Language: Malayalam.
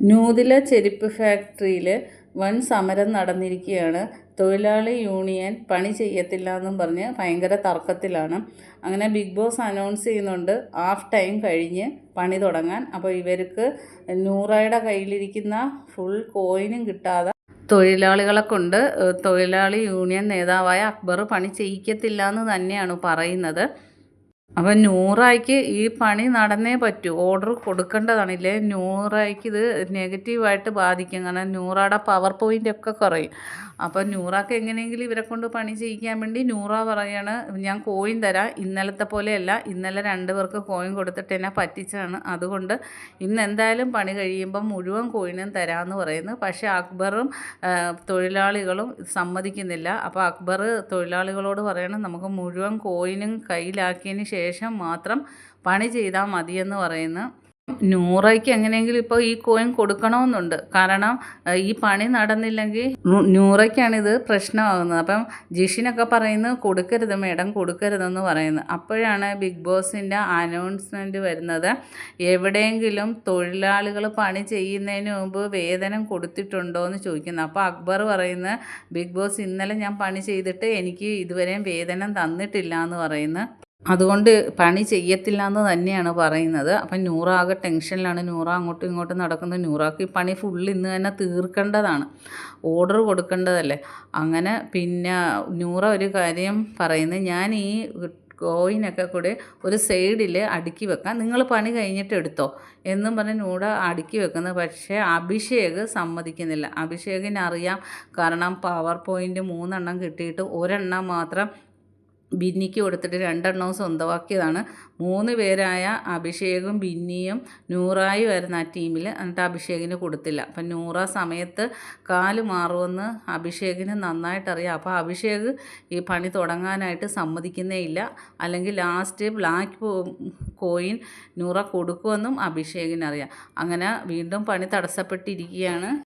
നൂതില ചെരുപ്പ് ഫാക്ടറിയിൽ വൻ സമരം നടന്നിരിക്കുകയാണ്. തൊഴിലാളി യൂണിയൻ പണി ചെയ്യത്തില്ല എന്നും പറഞ്ഞ് ഭയങ്കര തർക്കത്തിലാണ്. അങ്ങനെ ബിഗ് ബോസ് അനൗൺസ് ചെയ്യുന്നുണ്ട്. ഹാഫ് ടൈം കഴിഞ്ഞ് പണി തുടങ്ങാൻ. അപ്പോൾ ഇവർക്ക് നൂറയുടെ കയ്യിലിരിക്കുന്ന ഫുൾ കോയിനും കിട്ടാതെ തൊഴിലാളികളെ കൊണ്ട് തൊഴിലാളി യൂണിയൻ നേതാവായ അക്ബർ പണി ചെയ്യിക്കത്തില്ല എന്ന് തന്നെയാണ് പറയുന്നത്. അപ്പം നൂറായിക്ക് ഈ പണി നടന്നേ പറ്റൂ. ഓർഡർ കൊടുക്കേണ്ടതാണ് ഇല്ലേ നൂറായിക്ക് ഇത് നെഗറ്റീവായിട്ട് ബാധിക്കും. കാരണം നൂറയുടെ പവർ പോയിന്റ് ഒക്കെ കുറയും. അപ്പം നൂറാക്ക് എങ്ങനെയെങ്കിലും ഇവരെ കൊണ്ട് പണി ചെയ്യിക്കാൻ വേണ്ടി നൂറ പറയാണ്. ഞാൻ കോയിൻ തരാം. ഇന്നലത്തെ പോലെയല്ല. ഇന്നലെ രണ്ട് പേർക്ക് കോയിൻ കൊടുത്തിട്ട് എന്നെ പറ്റിച്ചാണ് അതുകൊണ്ട് ഇന്ന് എന്തായാലും പണി കഴിയുമ്പം മുഴുവൻ കോയിനും തരാമെന്ന് പറയുന്നു. പക്ഷേ അക്ബറും തൊഴിലാളികളും സമ്മതിക്കുന്നില്ല. അപ്പോൾ അക്ബർ തൊഴിലാളികളോട് പറയണം നമുക്ക് മുഴുവൻ കോയിനും കയ്യിലാക്കിയതിന് ശേഷം മാത്രം പണി ചെയ്താൽ മതിയെന്ന് പറയുന്നു നൂറയ്ക്ക് എങ്ങനെയെങ്കിലും ഇപ്പോൾ ഈ കോയിൻ കൊടുക്കണമെന്നുണ്ട്. കാരണം ഈ പണി നടന്നില്ലെങ്കിൽ നൂറയ്ക്കാണിത് പ്രശ്നമാകുന്നത്. അപ്പം ജിഷിനൊക്കെ പറയുന്നത് കൊടുക്കരുത് മേഡം കൊടുക്കരുതെന്ന് പറയുന്നത് അപ്പോഴാണ് ബിഗ് ബോസിന്റെ അനൗൺസ്മെന്റ് വരുന്നത്. എവിടെയെങ്കിലും തൊഴിലാളികൾ പണി ചെയ്യുന്നതിന് മുമ്പ് വേതനം കൊടുത്തിട്ടുണ്ടോ എന്ന് ചോദിക്കുന്നത് അപ്പോൾ അക്ബർ പറയുന്നു ബിഗ് ബോസ് ഇന്നലെ ഞാൻ പണി ചെയ്തിട്ട് എനിക്ക് ഇതുവരെയും വേതനം തന്നിട്ടില്ല എന്ന് പറയുന്നു. അതുകൊണ്ട് പണി ചെയ്യത്തില്ല എന്ന് തന്നെയാണ് പറയുന്നത്. അപ്പം നൂറാകെ ടെൻഷനിലാണ്. നൂറ അങ്ങോട്ടും ഇങ്ങോട്ടും നടക്കുന്നത്. നൂറാക്ക് ഈ പണി ഫുൾ ഇന്ന് തന്നെ തീർക്കേണ്ടതാണ്. ഓർഡർ കൊടുക്കേണ്ടതല്ലേ? അങ്ങനെ പിന്നെ നൂറ ഒരു കാര്യം പറയുന്നത് ഞാൻ ഈ കോയിനൊക്കെ കൂടെ ഒരു സൈഡിൽ അടുക്കി വെക്കാം. നിങ്ങൾ പണി കഴിഞ്ഞിട്ട് എടുത്തോ. എന്നും പറഞ്ഞ് നൂട അടുക്കി വെക്കുന്നത് പക്ഷേ അഭിഷേക് സമ്മതിക്കുന്നില്ല. അഭിഷേകിനറിയാം. കാരണം പവർ പോയിന്റ് മൂന്നെണ്ണം കിട്ടിയിട്ട് ഒരെണ്ണം മാത്രം ബിന്നിക്ക് കൊടുത്തിട്ട് രണ്ടെണ്ണവും സ്വന്തമാക്കിയതാണ്. മൂന്ന് പേരായ അഭിഷേകും ബിന്നിയും നൂറായി വരുന്ന ആ ടീമിൽ എന്നിട്ട് അഭിഷേകിന് കൊടുത്തില്ല. അപ്പം നൂറ സമയത്ത് കാൽ മാറുമെന്ന് അഭിഷേകിന് നന്നായിട്ടറിയാം. അപ്പോൾ അഭിഷേക് ഈ പണി തുടങ്ങാനായിട്ട് സമ്മതിക്കുന്നേ ഇല്ല. അല്ലെങ്കിൽ ലാസ്റ്റ് ബ്ലാക്ക് കോയിൻ നൂറ കൊടുക്കുമെന്നും അഭിഷേകിനറിയാം. അങ്ങനെ വീണ്ടും പണി തടസ്സപ്പെട്ടിരിക്കുകയാണ്.